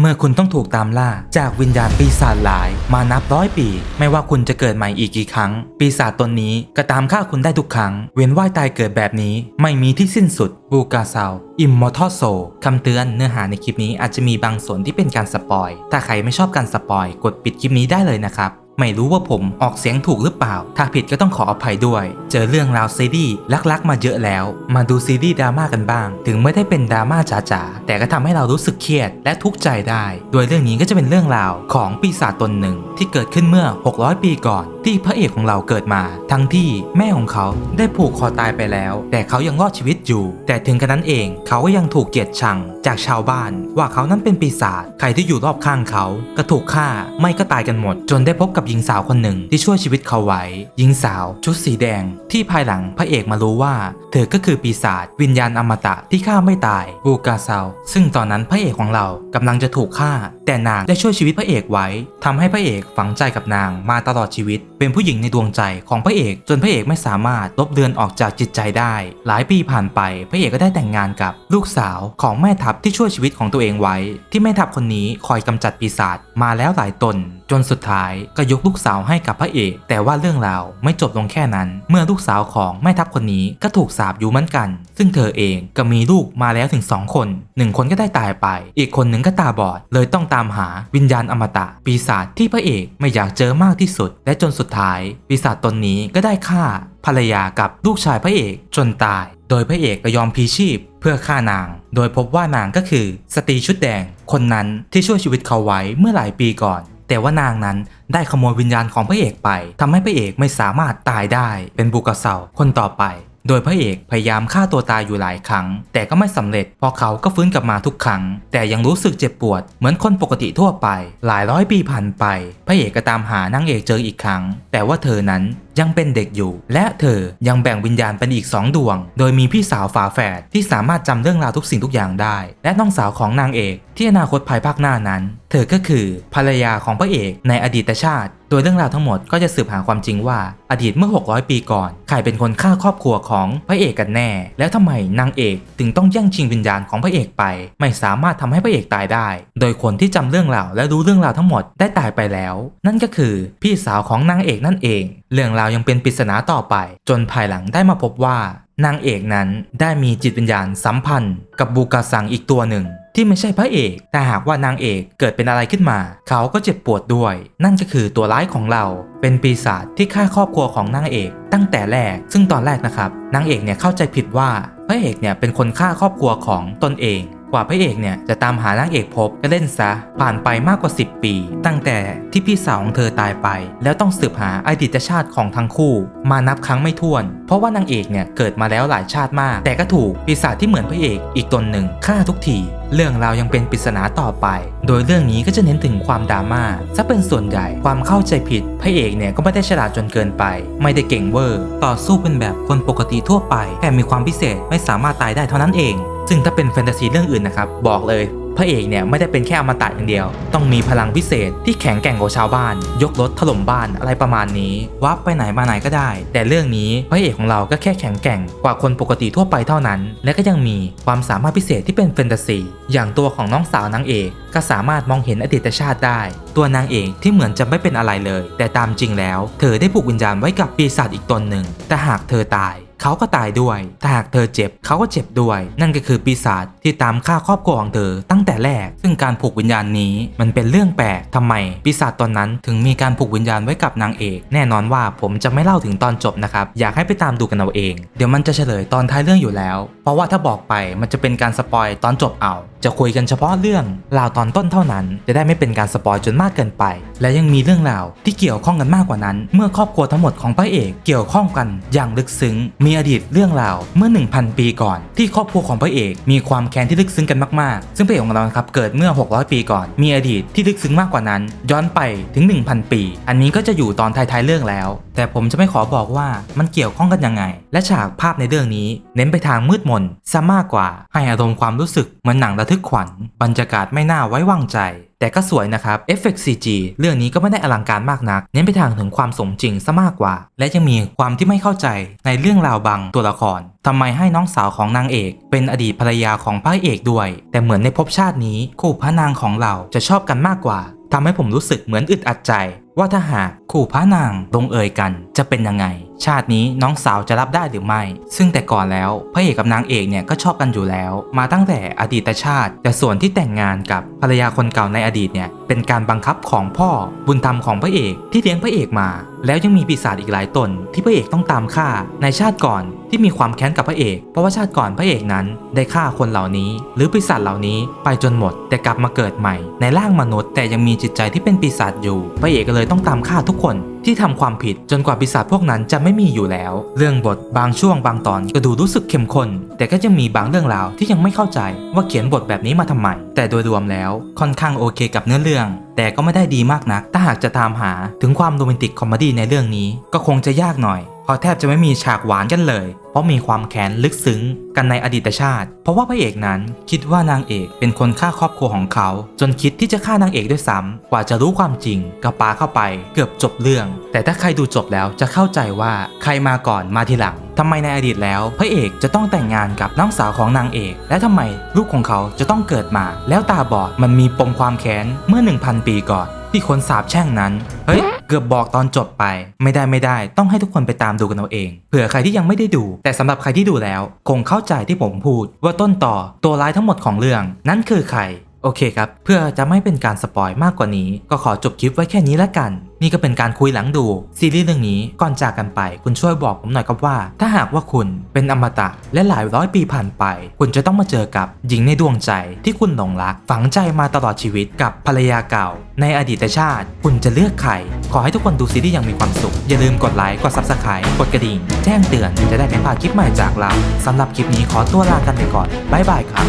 เมื่อคุณต้องถูกตามล่าจากวิญญาณปีศาจหลาย มานับร้อยปี ไม่ว่าคุณจะเกิดใหม่อีกกี่ครั้ง ปีศาจตนนี้ก็ตามฆ่าคุณได้ทุกครั้ง เว้นว่ายตายเกิดแบบนี้ ไม่มีที่สิ้นสุด บูกาซาวอิมมอร์ทัลโซคำเตือนเนื้อหาในคลิปนี้อาจจะมีบางส่วนที่เป็นการสปอย ถ้าใครไม่ชอบการสปอย กดปิดคลิปนี้ได้เลยนะครับ ไม่รู้ว่าผมออกเสียงถูกหรือเปล่า ถ้าผิดก็ต้องขออภัยด้วย เจอเรื่องราวซีรีส์ลักๆ มาเยอะแล้ว มาดูซีรีส์ดราม่ากันบ้าง ถึงไม่ได้เป็นดราม่าจ๋าๆแต่ก็ทำให้เรารู้สึกเครียดและทุกข์ใจได้ โดยเรื่องนี้ก็จะเป็นเรื่องราวของปีศาจตนหนึ่ง ที่เกิดขึ้นเมื่อ 600 ปีก่อน ที่พระเอกของเราเกิดมา ทั้งที่แม่ของเขาได้ผูกคอตายไปแล้ว แต่เขายังรอดชีวิตอยู่ แต่ถึงกระนั้นเองเขาก็ยังถูกเกลียดชัง จากชาวบ้าน ว่าเขานั้นเป็นปีศาจใครที่อยู่รอบข้างเขาก็ถูกฆ่าไม่ก็ตายกันหมด จนได้พบกับหญิงสาวคนหนึ่งที่ช่วยชีวิตเขาไว้หญิงสาว ชุดสีแดง ที่ภายหลังพระเอกมารู้ว่า เธอก็คือปีศาจวิญญาณอมตะที่ฆ่าไม่ตายบูกาซาวซึ่งตอนนั้นพระเอกของเรากำลังจะถูกฆ่า แต่นางได้ช่วยชีวิตพระเอกไว้ทำให้พระเอกฝังใจกับนางมาตลอดชีวิต เป็นผู้หญิงในดวงใจของพระเอกจนพระเอกไม่สามารถลบเลือนออกจากจิตใจได้ หลายปีผ่านไป พระเอกก็ได้แต่งงานกับลูกสาวของแม่ทัพที่ช่วยชีวิตของตัวเองไว้ ที่แม่ทัพคนนี้คอยกำจัดปีศาจมาแล้วหลายตน จนสุดท้ายก็ยกลูกสาวให้กับพระเอก แต่ว่าเรื่องราวไม่จบลงแค่นั้น เมื่อลูกสาวของแม่ทัพคนนี้ก็ถูกสาปอยู่เหมือนกัน ซึ่งเธอเองก็มีลูกมาแล้วถึง 2 คนหนึ่งคนก็ได้ตายไป อีกคนหนึ่งก็ตาบอด เลยต้องตามหาวิญญาณอมตะ ปีศาจที่พระเอกไม่อยากเจอมากที่สุด และจนสุดท้าย ปีศาจตนนี้ก็ได้ฆ่าภรรยากับลูกชายพระเอกจนตาย โดยพระเอกก็ยอมพีชีพเพื่อฆ่านาง โดยพบว่านางก็คือสตรีชุดแดง คนนั้นที่ช่วยชีวิตเขาไว้เมื่อหลายปีก่อน แต่ว่านางนั้นได้ขโมยวิญญาณของพระเอกไปทำให้พระเอกไม่สามารถตายได้เป็นบุกเซาคนต่อไป โดยพระเอกพยายามฆ่าตัวตายอยู่หลายครั้ง แต่ก็ไม่สำเร็จพราะเขาก็ฟื้นกลับมาทุกครั้ง แต่ยังรู้สึกเจ็บปวดเหมือนคนปกติทั่วไป หลายร้อยปีผ่านไป พระเอกก็ตามหานางเอกเจออีกครั้ง แต่ว่าเธอนั้นยังเป็นเด็กอยู่ และเธอยังแบ่งวิญญาณเป็นอีกสองดวง โดยมีพี่สาวฝาแฝดที่สามารถจำเรื่องราวทุกสิ่งทุกอย่างได้ และน้องสาวของนางเอก ที่อนาคตภายภาคหน้านั้น เธอก็คือภรรยาของพระเอกในอดีตชาติ โดยเรื่องราวทั้งหมดก็จะสืบหาความจริงว่าอดีตเมื่อ 600 ปีก่อน ใครเป็นคนฆ่าครอบครัวของพระเอกกันแน่ แล้วทำไมนางเอกถึงต้องแย่งชิงวิญญาณของพระเอกไป ไม่สามารถทำให้พระเอกตายได้ โดยคนที่จำเรื่องราวและรู้เรื่องราวทั้งหมดได้ตายไปแล้ว นั่นก็คือพี่สาวของนางเอกนั่นเอง เรื่องราวยังเป็นปริศนาต่อไป จนภายหลังได้มาพบว่า นางเอกนั้นได้มีจิตวิญญาณสัมพันธ์กับบูกาสังอีกตัวหนึ่ง ที่ไม่ใช่พระเอก แต่หากว่านางเอกเกิดเป็นอะไรขึ้นมา เขาก็เจ็บปวดด้วย นั่นก็คือตัวร้ายของเรา เป็นปีศาจที่ฆ่าครอบครัวของนางเอก ตั้งแต่แรก ซึ่งตอนแรกนะครับ นางเอกเนี่ยเข้าใจผิดว่าพระเอกเนี่ยเป็นคนฆ่าครอบครัวของตนเอง กว่าพระเอกเนี่ยจะตามหานางเอกพบก็เล่นซะ ผ่านไปมากกว่า 10 ปี ตั้งแต่ที่พี่สาวของเธอตายไป แล้วต้องสืบหาอดีตชาติของทั้งคู่ มานับครั้งไม่ถ้วน เพราะว่านางเอกเนี่ยเกิดมาแล้วหลายชาติมาก แต่ก็ถูกปีศาจที่เหมือนพระเอกอีกตนหนึ่งฆ่าทุกที เรื่องราวยังเป็นปริศนาต่อไป โดยเรื่องนี้ก็จะเน้นถึงความดราม่าซะเป็นส่วนใหญ่ ความเข้าใจผิด พระเอกเนี่ยก็ไม่ได้ฉลาดจนเกินไป ไม่ได้เก่งเวอร์ ต่อสู้เป็นแบบคนปกติทั่วไปแค่มีความพิเศษไม่สามารถตายได้เท่านั้นเอง ซึ่งถ้าเป็นแฟนตาซีเรื่องอื่นนะครับ บอกเลย พระเอกเนี่ยไม่ได้เป็นแค่อมตะอย่างเดียว ต้องมีพลังพิเศษที่แข็งแกร่งกว่าชาวบ้าน ยกรถถล่มบ้านอะไรประมาณนี้วับไปไหนมาไหนก็ได้ แต่เรื่องนี้พระเอกของเราก็แค่แข็งแกร่งกว่าคนปกติทั่วไปเท่านั้น และก็ยังมีความสามารถพิเศษที่เป็นแฟนตาซีอย่างตัวของน้องสาวนางเอกก็สามารถมองเห็นอดีตชาติได้ ตัวนางเอกที่เหมือนจะไม่เป็นอะไรเลย แต่ตามจริงแล้ว เธอได้ผูกวิญญาณไว้กับปีศาจอีกตนหนึ่งแต่หากเธอตาย เขาก็ตายด้วย ถ้าหากเธอเจ็บเขาก็เจ็บด้วย นั่นก็คือปีศาจที่ตามฆ่าครอบครัวของเธอตั้งแต่แรก ซึ่งการผูกวิญญาณนี้มันเป็นเรื่องแปลกทำไม ปีศาจตอนนั้นถึงมีการผูกวิญญาณไว้กับนางเอก แน่นอนว่าผมจะไม่เล่าถึงตอนจบนะครับ อยากให้ไปตามดูกันเอาเอง เดี๋ยวมันจะเฉลยตอนท้ายเรื่องอยู่แล้ว เพราะว่าถ้าบอกไปมันจะเป็นการสปอยตอนจบเอา จะคุยกันเฉพาะเรื่องราวตอนต้นเท่านั้น จะได้ไม่เป็นการสปอยจนมากเกินไป และยังมีเรื่องราวที่เกี่ยวข้องกันมากกว่านั้น เมื่อครอบครัวทั้งหมดของพระเอกเกี่ยวข้องกันอย่างลึกซึ้งมีีอดีตเรื่องราวเมื่อ 1,000 ปีก่อน ที่ครอบครัวของพระเอกมีความแค้นที่ลึกซึ้งกันมากๆ ซึ่งพระเอกของเรานะครับเกิดเมื่อ 600 ปีก่อน มีอดีตที่ลึกซึ้งมากกว่านั้น ย้อนไปถึง 1,000 ปี อันนี้ก็จะอยู่ตอนท้ายๆเรื่องแล้ว แต่ผมจะไม่ขอบอกว่ามันเกี่ยวข้องกันยังไง และฉากภาพในเรื่องนี้ เน้นไปทางมืดมนซะมากกว่าให้อารมณ์ความรู้สึกเหมือนหนังระทึกขวัญบรรยากาศไม่น่าไว้วางใจ แต่ก็สวยนะครับเอฟเฟกต์ CG เรื่องนี้ก็ไม่ได้อลังการมากนัก เน้นไปทางถึงความสมจริงซะมากกว่า และยังมีความที่ไม่เข้าใจในเรื่องราวบางตัวละครทำไมให้น้องสาวของนางเอก เป็นอดีตภรรยาของพระเอกด้วย แต่เหมือนในภพชาตินี้คู่พระนางของเราจะชอบกันมากกว่าทำให้ผมรู้สึกเหมือนอึดอัดใจ ว่าถ้าหากคู่พระนางลงเอยกันจะเป็นยังไง ชาตินี้น้องสาวจะรับได้หรือไม่ ซึ่งแต่ก่อนแล้วพระเอกกับนางเอกเนี่ยก็ชอบกันอยู่แล้ว มาตั้งแต่อดีตชาติ แต่ส่วนที่แต่งงานกับภรรยาคนเก่าในอดีตเนี่ยเป็นการบังคับของพ่อบุญธรรมของพระเอกที่เลี้ยงพระเอกมา แล้วยังมีปีศาจอีกหลายตนที่พระเอกต้องตามฆ่าในชาติก่อน ที่มีความแค้นกับพระเอกเพราะว่าชาติก่อนพระเอกนั้น ได้ฆ่าคนเหล่านี้ หรือปีศาจเหล่านี้ไปจนหมด แต่กลับมาเกิดใหม่ ในร่างมนุษย์แต่ยังมีจิตใจที่เป็นปีศาจอยู่ พระเอกก็เลยต้องตามฆ่าทุกคนที่ทำความผิดจนกว่าปีศาจพวกนั้นจะไม่มีอยู่แล้ว เรื่องบทบางช่วงบางตอนก็ดูรู้สึกเข้มข้น แต่ก็จะมีบางเรื่องราวที่ยังไม่เข้าใจว่าเขียนบทแบบนี้มาทำไม แต่โดยรวมแล้วค่อนข้างโอเคกับเนื้อเรื่อง แต่ก็ไม่ได้ดีมากนัก ถ้าหากจะตามหาถึงความโรแมนติกคอมเมดี้ในเรื่องนี้ก็คงจะยากหน่อย เพราะแทบจะไม่มีฉากหวานกันเลย เพราะมีความแค้นลึกซึ้งกันในอดีตชาติ เพราะว่าพระเอกนั้นคิดว่านางเอกเป็นคนฆ่าครอบครัวของเขา จนคิดที่จะฆ่านางเอกด้วยซ้ำกว่าจะรู้ความจริงก็ปาเข้าไปเกือบจบเรื่อง แต่ถ้าใครดูจบแล้วจะเข้าใจว่าใครมาก่อนมาทีหลังทำไมในอดีตแล้ว พระเอกจะต้องแต่งงานกับน้องสาวของนางเอก และทำไมลูกของเขาจะต้องเกิดมา แล้วตาบอดมันมีปมความแค้นเมื่อ 1,000 ปีก่อน ที่คนสาบแช่งนั้น เฮ้ย เกือบบอกตอนจบไป ไม่ได้ไม่ได้ ต้องให้ทุกคนไปตามดูกันเอาเอง เผื่อใครที่ยังไม่ได้ดู แต่สำหรับใครที่ดูแล้ว คงเข้าใจที่ผมพูด ว่าต้นต่อตัวร้ายทั้งหมดของเรื่อง นั้นคือใคร โอเคครับ เพื่อจะไม่เป็นการสปอยมากกว่านี้ ก็ขอจบคลิปไว้แค่นี้ละกัน นี่ก็เป็นการคุยหลังดูซีรีส์เรื่องนี้ก่อนจากกันไป คุณช่วยบอกผมหน่อยครับว่า ถ้าหากว่าคุณเป็นอมตะและหลายร้อยปีผ่านไป คุณจะต้องมาเจอกับหญิงในดวงใจที่คุณหลงรัก ฝังใจมาตลอดชีวิตกับภรรยาเก่า ในอดีตชาติ คุณจะเลือกใครขอให้ทุกคนดูซีรีส์อย่างมีความสุข อย่าลืมกดไลค์กด subscribe กดกระดิ่ง แจ้งเตือนจะได้ไม่พลาดคลิปใหม่จากเราสำหรับคลิปนี้ขอตัวลากันไปก่อนบ๊ายบายครับ